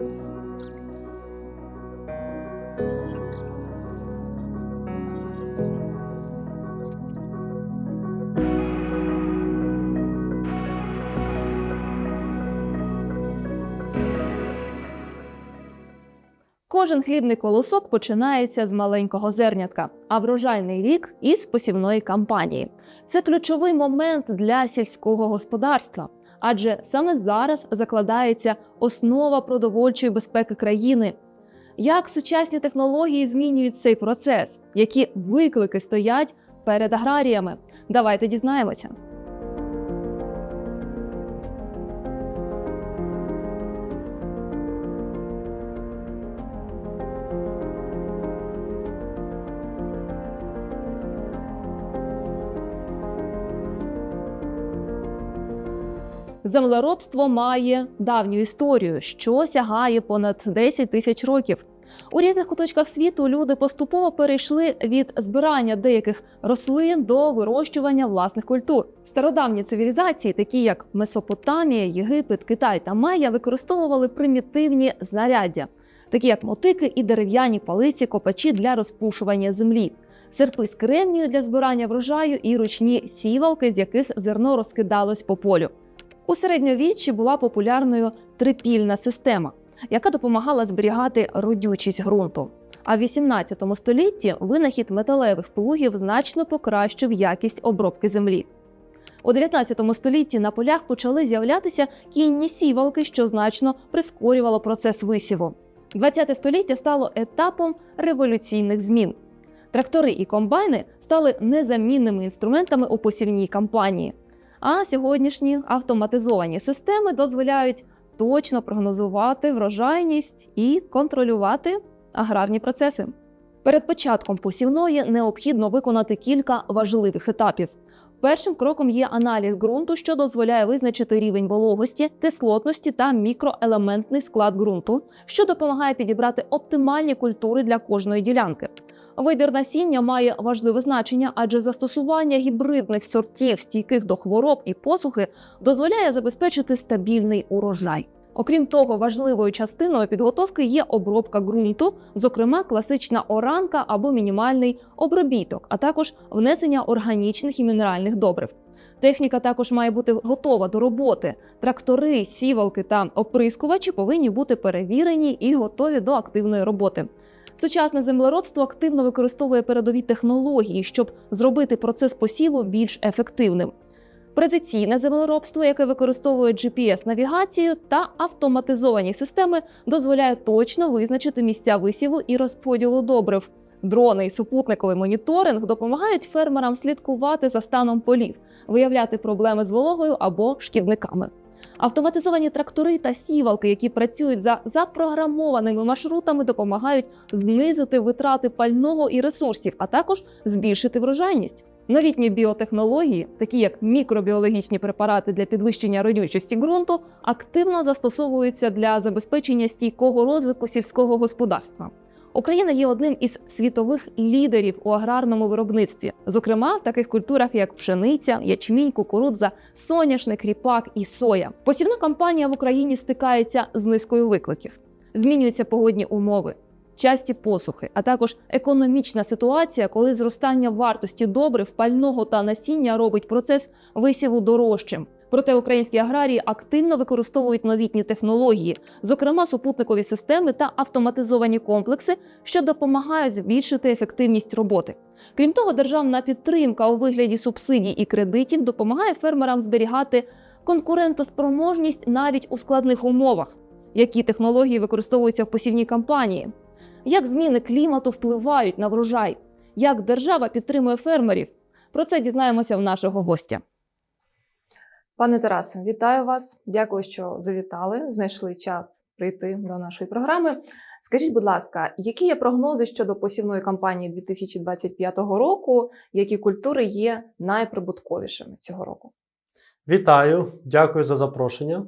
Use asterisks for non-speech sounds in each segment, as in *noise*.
Кожен хлібний колосок починається з маленького зернятка, а врожайний рік із посівної кампанії. Це ключовий момент для сільського господарства, адже саме зараз закладається основа продовольчої безпеки країни. Як сучасні технології змінюють цей процес? Які виклики стоять перед аграріями? Давайте дізнаємося. Землеробство має давню історію, що сягає понад 10 тисяч років. У різних куточках світу люди поступово перейшли від збирання деяких рослин до вирощування власних культур. Стародавні цивілізації, такі як Месопотамія, Єгипет, Китай та Майя, використовували примітивні знаряддя, такі як мотики і дерев'яні палиці, копачі для розпушування землі, серпи з кремнію для збирання врожаю і ручні сівалки, з яких зерно розкидалось по полю. У середньовіччі була популярною трипільна система, яка допомагала зберігати родючість ґрунту. А в 18 столітті винахід металевих плугів значно покращив якість обробки землі. У 19 столітті на полях почали з'являтися кінні сівалки, що значно прискорювало процес висіву. 20 століття стало етапом революційних змін. Трактори і комбайни стали незамінними інструментами у посівній кампанії. А сьогоднішні автоматизовані системи дозволяють точно прогнозувати врожайність і контролювати аграрні процеси. Перед початком посівної необхідно виконати кілька важливих етапів. Першим кроком є аналіз ґрунту, що дозволяє визначити рівень вологості, кислотності та мікроелементний склад ґрунту, що допомагає підібрати оптимальні культури для кожної ділянки. Вибір насіння має важливе значення, адже застосування гібридних сортів, стійких до хвороб і посухи, дозволяє забезпечити стабільний урожай. Окрім того, важливою частиною підготовки є обробка ґрунту, зокрема класична оранка або мінімальний обробіток, а також внесення органічних і мінеральних добрив. Техніка також має бути готова до роботи. Трактори, сівалки та оприскувачі повинні бути перевірені і готові до активної роботи. Сучасне землеробство активно використовує передові технології, щоб зробити процес посіву більш ефективним. Прецизійне землеробство, яке використовує GPS-навігацію та автоматизовані системи, дозволяє точно визначити місця висіву і розподілу добрив. Дрони і супутниковий моніторинг допомагають фермерам слідкувати за станом полів, виявляти проблеми з вологою або шкідниками. Автоматизовані трактори та сівалки, які працюють за запрограмованими маршрутами, допомагають знизити витрати пального і ресурсів, а також збільшити врожайність. Новітні біотехнології, такі як мікробіологічні препарати для підвищення родючості ґрунту, активно застосовуються для забезпечення стійкого розвитку сільського господарства. Україна є одним із світових лідерів у аграрному виробництві, зокрема в таких культурах, як пшениця, ячмінь, кукурудза, соняшник, ріпак і соя. Посівна кампанія в Україні стикається з низкою викликів. Змінюються погодні умови, часті посухи, а також економічна ситуація, коли зростання вартості добрив, пального та насіння робить процес висіву дорожчим. Проте українські аграрії активно використовують новітні технології, зокрема супутникові системи та автоматизовані комплекси, що допомагають збільшити ефективність роботи. Крім того, державна підтримка у вигляді субсидій і кредитів допомагає фермерам зберігати конкурентоспроможність навіть у складних умовах, які технології використовуються в посівній кампанії. Як зміни клімату впливають на врожай? Як держава підтримує фермерів? Про це дізнаємося в нашого гостя. Пане Тарасе, вітаю вас. Дякую, що завітали. Знайшли час прийти до нашої програми. Скажіть, будь ласка, які є прогнози щодо посівної кампанії 2025 року? Які культури є найприбутковішими цього року? Вітаю, дякую за запрошення.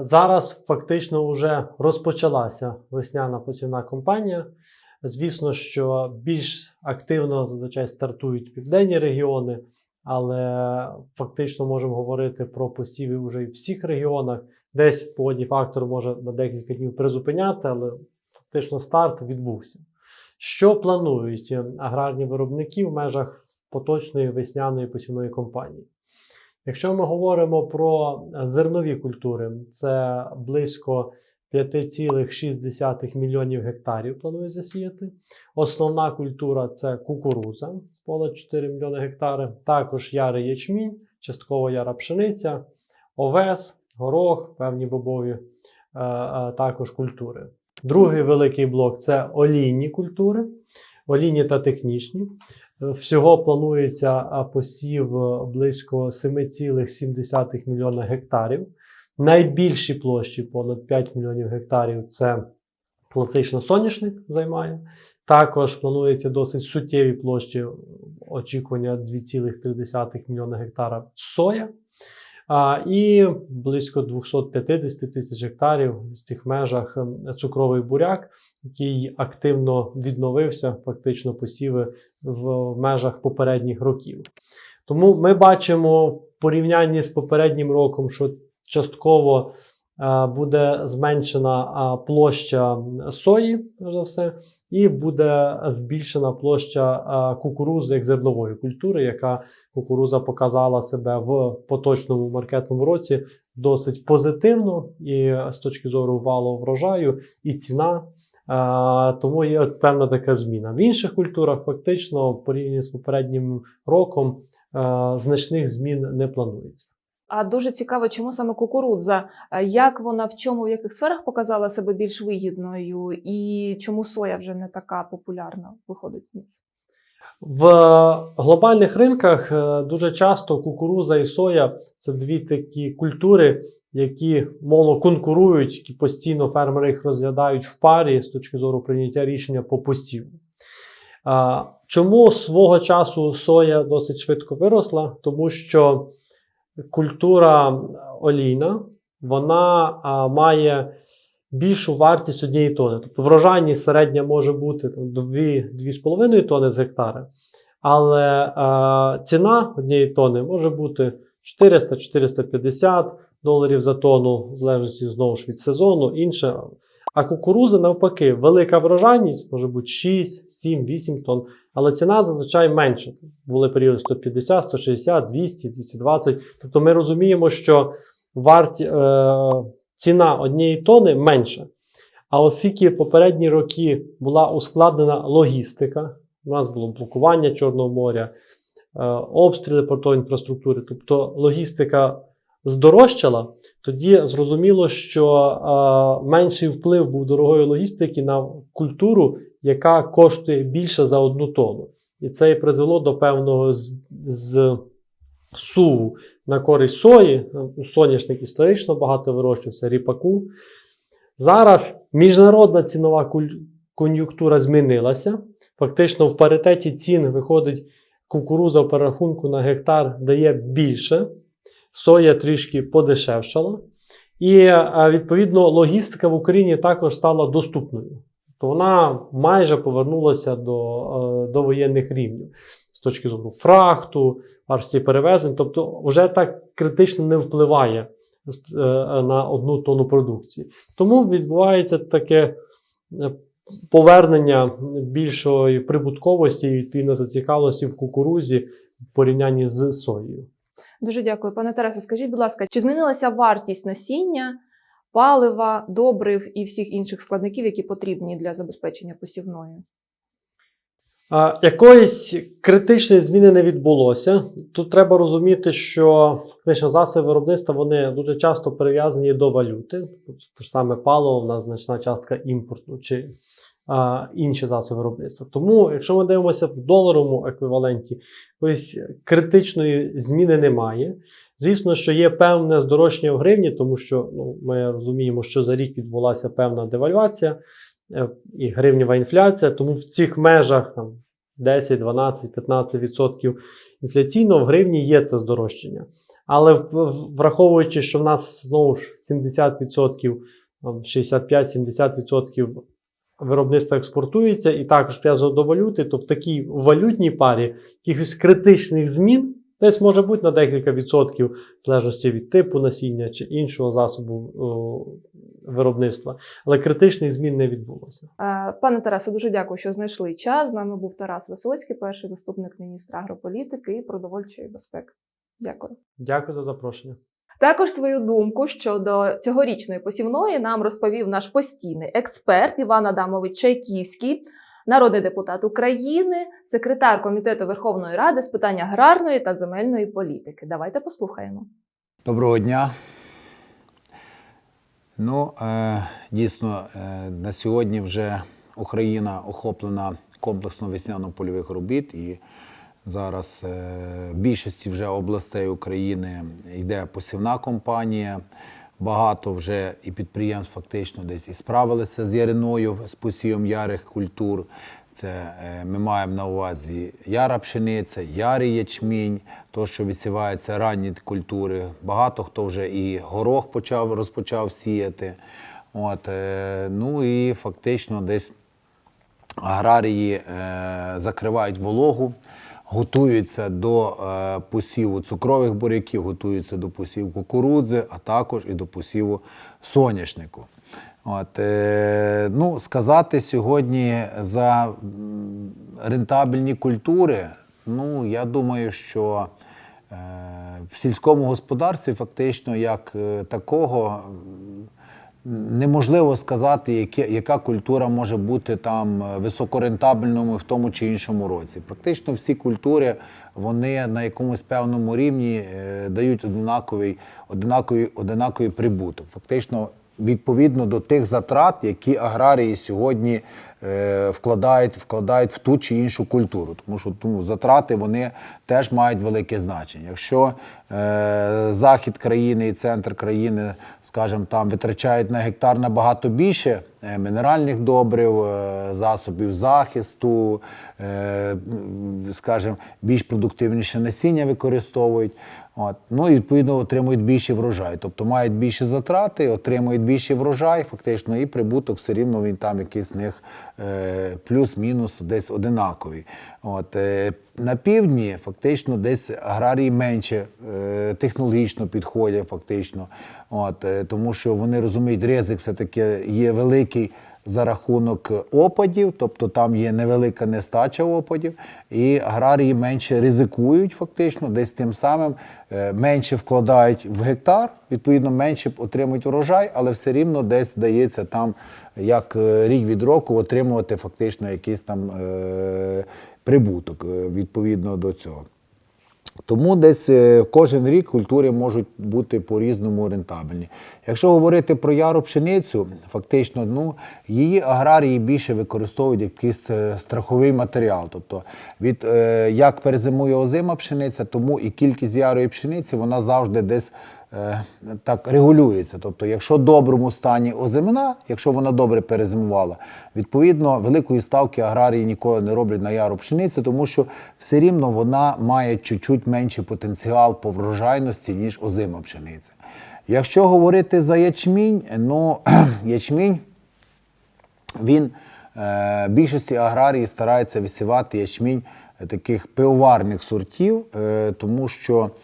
Зараз фактично вже розпочалася весняна посівна кампанія. Звісно, що більш активно зазвичай стартують південні регіони, але фактично можемо говорити про посіви вже і в всіх регіонах. Десь погодні фактор може на декілька днів призупиняти, але фактично старт відбувся. Що планують аграрні виробники в межах поточної весняної посівної кампанії? Якщо ми говоримо про зернові культури, це близько 5,6 мільйонів гектарів планують засіяти. Основна культура це кукуруза з поля 4 мільйони гектари. Також ярий ячмінь, частково яра пшениця, овес, горох, певні бобові е, е, також культури. Другий великий блок це олійні культури, олійні та технічні. Всього планується е, посів е, близько 7,7 мільйона гектарів. Найбільші площі, понад 5 мільйонів гектарів, це класично соняшник займає. Також планується досить суттєві площі очікування 2,3 мільйона гектара соя. А, і близько 250 тисяч гектарів з цих межах ем, цукровий буряк, який активно відновився, фактично посіви в межах попередніх років. Тому ми бачимо в порівнянні з попереднім роком, що частково е, буде зменшена е, площа сої, за все, і буде збільшена площа е, кукурузи як зернової культури, яка кукуруза показала себе в поточному маркетному році досить позитивно і з точки зору валу врожаю, і ціна. Тому є певна така зміна. В інших культурах фактично в порівнянні з попереднім роком значних змін не планується. А дуже цікаво, чому саме кукурудза, як вона в чому, в яких сферах показала себе більш вигідною, і чому соя вже не така популярна виходить? В глобальних ринках е, дуже часто кукуруза і соя це дві такі культури, які мовно конкурують, які постійно фермери їх розглядають в парі з точки зору прийняття рішення по посіву. Чому свого часу соя досить швидко виросла? Тому що культура олійна вона а, має більшу вартість однієї тони. Тобто врожайність середня може бути 2-2,5 тони з гектара, але е, ціна однієї тони може бути 400-450 доларів за тонну, в залежності знову ж від сезону, інше. А кукуруза навпаки, велика врожайність може бути 6, 7, 8 тонн, але ціна зазвичай менша. Були періоди 150, 160, 200, 220. Тобто ми розуміємо, що варті, е, ціна однієї тони менша. А оскільки попередні роки була ускладнена логістика, у нас було блокування Чорного моря, е, обстріли портової інфраструктури, тобто логістика здорожчала, тоді зрозуміло, що е, менший вплив був дорогої логістики на культуру, яка коштує більше за одну тонну. І це і призвело до певного з, з суву на користь сої. Соняшник історично багато вирощувався, ріпаку. Зараз міжнародна цінова кон'юнктура змінилася. Фактично, в паритеті цін виходить кукуруза в перерахунку на гектар дає більше, соя трішки подешевшала. І е, відповідно логістика в Україні також стала доступною. То вона майже повернулася до, е, до воєнних рівнів з точки зору фрахту, вартості перевезень. Тобто, вже так критично не впливає е, на одну тонну продукції. Тому відбувається таке е, повернення більшої прибутковості і відповідно зацікавленості в кукурузі в порівнянні з соєю. Дуже дякую, пане Тарасе. Скажіть, будь ласка, чи змінилася вартість насіння, палива, добрив і всіх інших складників, які потрібні для забезпечення посівної? А, Якоїсь критичної зміни не відбулося. Тут треба розуміти, що фактично засоби виробництва вони дуже часто прив'язані до валюти. Тобто те ж саме паливо, у нас значна частка імпорту чи інші засоби виробництва. Тому, якщо ми дивимося в доларовому еквіваленті, якоїсь критичної зміни немає. Звісно, що є певне здорожчання в гривні, тому що ну, ми розуміємо, що за рік відбулася певна девальвація е, і гривнєва інфляція, тому в цих межах там, 10, 12, 15 відсотків інфляційно в гривні є це здорожчання. Але враховуючи, що в нас знову ж 70 відсотків, 65-70 відсотків виробництва експортується і також пов'язано до валюти, то в такій валютній парі якихось критичних змін Десь може бути на декілька відсотків, в залежності від типу насіння чи іншого засобу о, виробництва, але критичних змін не відбулося. Е, Пане Тарасе, дуже дякую, що знайшли час. З нами був Тарас Висоцький, перший заступник міністра агрополітики і продовольчої безпеки. Дякую. Дякую за запрошення. Також свою думку щодо цьогорічної посівної нам розповів наш постійний експерт Іван Адамович Чайківський, народний депутат України, секретар комітету Верховної Ради з питань аграрної та земельної політики. Давайте послухаємо. Доброго дня. Ну, е, дійсно, е, на сьогодні вже Україна охоплена комплексно весняно-польових робіт, і зараз е, в більшості вже областей України йде посівна кампанія. Багато вже і підприємств фактично десь і справилися з яриною, з посівом ярих культур. Це е, ми маємо на увазі яра пшениця, ярий ячмінь, то, що висівається ранні культури. Багато хто вже і горох почав, розпочав сіяти. От, е, ну і фактично десь аграрії закривають вологу, готуються до е, посіву цукрових буряків, готуються до посіву кукурудзи, а також і до посіву соняшнику. От, е, ну, сказати сьогодні за рентабельні культури, ну, я думаю, що е, в сільському господарстві фактично як е, такого неможливо сказати, яке, яка культура може бути там е, високорентабельною в тому чи іншому році. Практично всі культури вони на якомусь певному рівні е, дають однаковий, однаковий, однаковий прибуток. Фактично, відповідно до тих затрат, які аграрії сьогодні вкладають, вкладають в ту чи іншу культуру. Тому що ну, затрати вони теж мають велике значення. Якщо е, захід країни і центр країни, скажімо, там витрачають на гектар набагато більше е, мінеральних добрив, е, засобів захисту, е, скажімо, більш продуктивніше насіння використовують. От. Ну і відповідно отримують більший врожай. Тобто мають більші затрати, отримують більший врожай, фактично, і прибуток все рівно він там якийсь з них е, плюс-мінус десь одинакові. От. Е, на півдні фактично десь аграрії менше е, технологічно підходять, фактично. От, е, тому що вони розуміють, ризик все-таки є великий за рахунок опадів, тобто там є невелика нестача опадів, і аграрії менше ризикують фактично, десь тим самим е, менше вкладають в гектар, відповідно менше отримують урожай, але все рівно десь дається там як е, рік від року отримувати фактично якийсь там е, прибуток відповідно до цього. Тому десь е, кожен рік культури можуть бути по-різному рентабельні. Якщо говорити про яру пшеницю, фактично ну, її аграрії більше використовують якийсь е, страховий матеріал. Тобто, від, е, як перезимує озима пшениця, тому і кількість ярої пшениці вона завжди десь так регулюється. Тобто, якщо в доброму стані озимина, якщо вона добре перезимувала, відповідно великої ставки аграрії ніколи не роблять на яру пшениці, тому що все рівно вона має чуть-чуть менший потенціал по врожайності, ніж озима пшениця. Якщо говорити за ячмінь, ну *clears throat* ячмінь він е, більшості аграрії стараються висівати ячмінь таких пивоварних сортів, е, тому що е,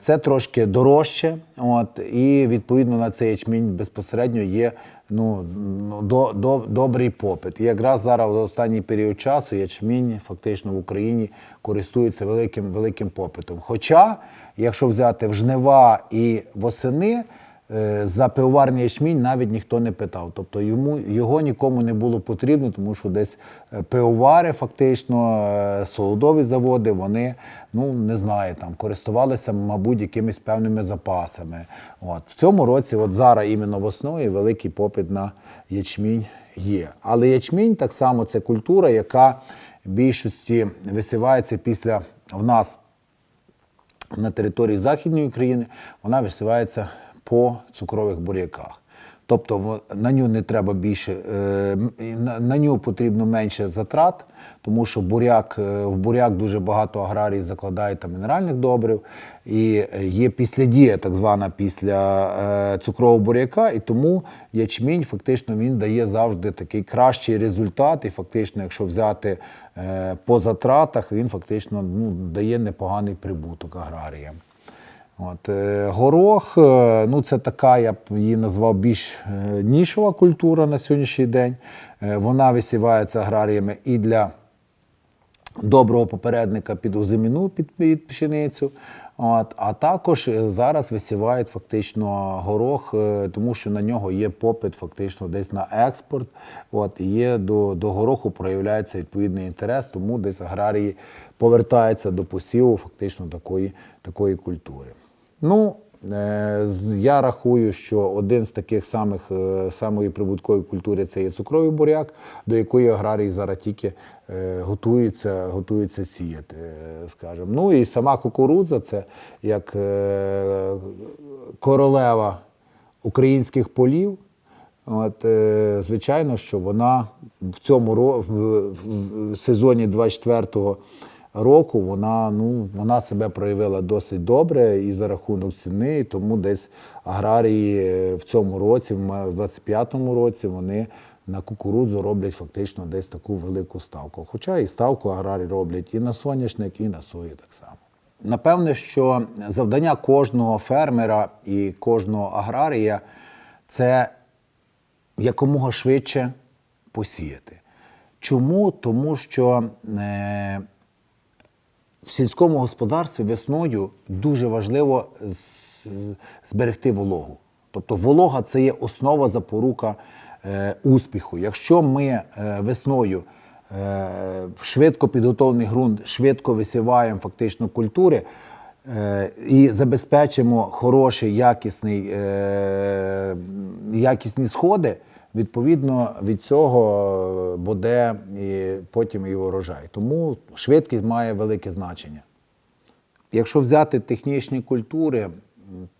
це трошки дорожче. От, і відповідно на цей ячмінь безпосередньо є ну, ну, до, до, добрий попит. І якраз зараз за останній період часу ячмінь фактично в Україні користується великим, великим попитом. Хоча, якщо взяти в жнива і восени, Е, За пивоварний ячмінь навіть ніхто не питав. Тобто йому, його нікому не було потрібно, тому що десь е, пивовари, фактично, е, солодові заводи, вони, ну не знаю, там користувалися, мабуть, якимись певними запасами. От. В цьому році, от зараз іменно в основі, великий попит на ячмінь є. Але ячмінь так само це культура, яка в більшості висівається після в нас на території Західної України, вона висівається по цукрових буряках. Тобто на нього не треба більше, е, на, нього потрібно менше затрат, тому що буряк, е, в буряк дуже багато аграрій закладають там мінеральних добрив, і е, є післядія, так звана після цукрового буряка, і тому ячмінь фактично він дає завжди такий кращий результат. І фактично, якщо взяти по затратах, він фактично ну, дає непоганий прибуток аграріям. От, е, горох, е, ну це така, я б її назвав більш е, нішова культура на сьогоднішній день. Вона висівається аграріями і для доброго попередника під озиміну, під, під пшеницю. От, а також зараз висівають фактично горох, тому що на нього є попит фактично десь на експорт. От, і є до, до гороху проявляється відповідний інтерес, тому десь аграрії повертаються до посіву фактично такої, такої культури. Ну, е, я рахую, що один з таких самих е, самої прибуткової культури це є цукровий буряк, до якої аграрії зараз тільки е, готуються, готуються сіяти, скажімо. Ну і сама кукурудза це як королева українських полів. От, звичайно, що вона в цьому в сезоні 24-го року вона, ну, вона себе проявила досить добре і за рахунок ціни, і тому десь аграрії е, в цьому році, в ма- в 25-му році, вони на кукурудзу роблять фактично десь таку велику ставку. Хоча і ставку аграрії роблять і на соняшник, і на сою так само. Напевне, що завдання кожного фермера і кожного аграрія це якомога швидше посіяти. Чому? Тому що е, в сільському господарстві весною дуже важливо зберегти вологу. Тобто волога це є основа запорука е, успіху. Якщо ми е, весною е, швидко підготовлений ґрунт, швидко висіваємо фактично культури е, і забезпечимо хороший, якісний, е, якісні сходи, відповідно від цього буде і потім і урожай. Тому швидкість має велике значення. Якщо взяти технічні культури,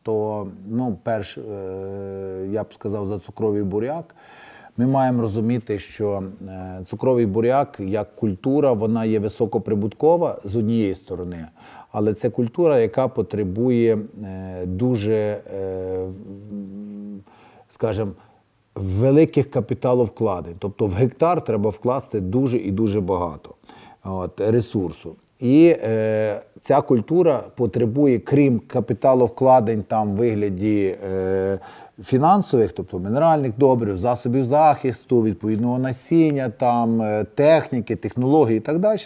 то ну, перш, е, я б сказав, за цукровий буряк, ми маємо розуміти, що е, цукровий буряк як культура, вона є високоприбуткова з однієї сторони, але це культура, яка потребує е, дуже, е, скажімо, великих капіталовкладень. Тобто в гектар треба вкласти дуже і дуже багато от, ресурсу. І е, ця культура потребує, крім капіталовкладень там в вигляді е, фінансових, тобто мінеральних добрив, засобів захисту, відповідного насіння, там, е, техніки, технології і так далі.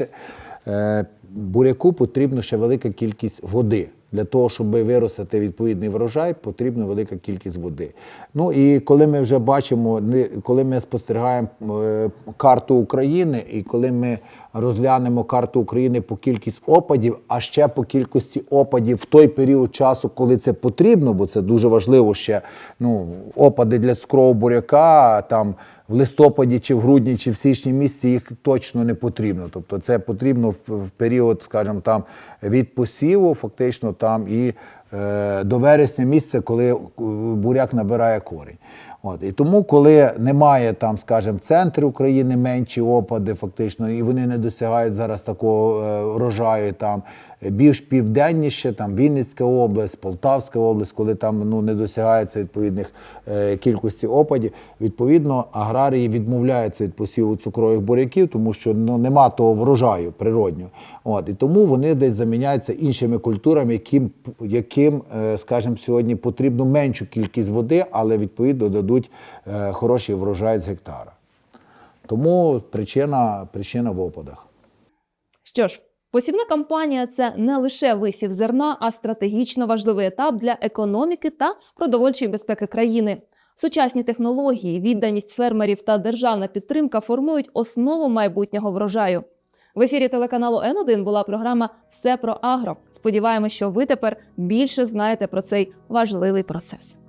Е, буряку потрібна ще велика кількість води. Для того, щоб виростити відповідний врожай, потрібна велика кількість води. Ну і коли ми вже бачимо, коли ми спостерігаємо е, карту України, і коли ми розглянемо карту України по кількість опадів, а ще по кількості опадів в той період часу, коли це потрібно, бо це дуже важливо ще ну, опади для цукрового буряка там в листопаді, чи в грудні, чи в січні місяці їх точно не потрібно. Тобто це потрібно в, період, скажімо, там від посіву, фактично там і е, до вересня місяця, коли е, буряк набирає корінь. От. І тому, коли немає там, скажімо, в центрі України менші опади, фактично, і вони не досягають зараз такого е, врожаю, там більш південніше, там Вінницька область, Полтавська область, коли там ну, не досягається відповідних е, кількості опадів, відповідно, аграрії відмовляються від посіву цукрових буряків, тому що ну, нема того врожаю природнього. От. І тому вони десь заміняються іншими культурами, яким, яким е, скажімо, сьогодні потрібно меншу кількість води, але відповідно дадуть е, хороший врожай з гектара. Тому причина, причина в опадах. Що ж, посівна кампанія це не лише висів зерна, а стратегічно важливий етап для економіки та продовольчої безпеки країни. Сучасні технології, відданість фермерів та державна підтримка формують основу майбутнього врожаю. В ефірі телеканалу Н1 була програма Все про агро. Сподіваємось, що ви тепер більше знаєте про цей важливий процес.